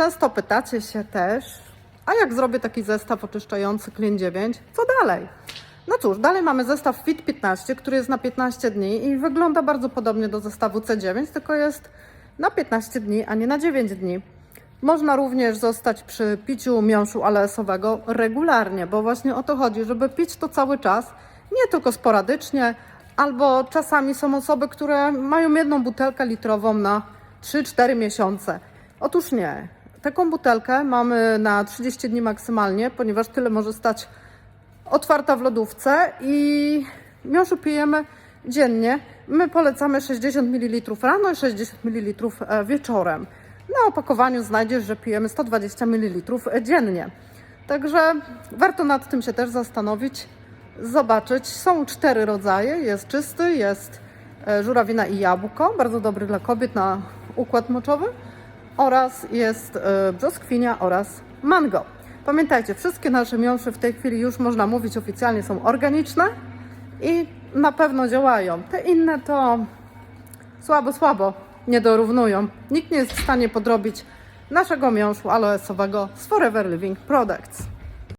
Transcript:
Często pytacie się też, a jak zrobię taki zestaw oczyszczający Clean 9, co dalej? No cóż, dalej mamy zestaw Fit 15, który jest na 15 dni i wygląda bardzo podobnie do zestawu C9, tylko jest na 15 dni, a nie na 9 dni. Można również zostać przy piciu miąższu aleesowego regularnie, bo właśnie o to chodzi, żeby pić to cały czas, nie tylko sporadycznie, albo czasami są osoby, które mają jedną butelkę litrową na 3-4 miesiące. Otóż nie. Taką butelkę mamy na 30 dni maksymalnie, ponieważ tyle może stać otwarta w lodówce i miąższu pijemy dziennie. My polecamy 60 ml rano i 60 ml wieczorem. Na opakowaniu znajdziesz, że pijemy 120 ml dziennie. Także warto nad tym się też zastanowić, zobaczyć. Są cztery rodzaje. Jest czysty, jest e, żurawina i jabłko, bardzo dobry dla kobiet na układ moczowy oraz jest e, brzoskwinia oraz mango. Pamiętajcie, wszystkie nasze miąższe w tej chwili już można mówić oficjalnie są organiczne i na pewno działają. Te inne to słabo, słabo nie dorównują. Nikt nie jest w stanie podrobić naszego miąższu aloesowego z Forever Living Products.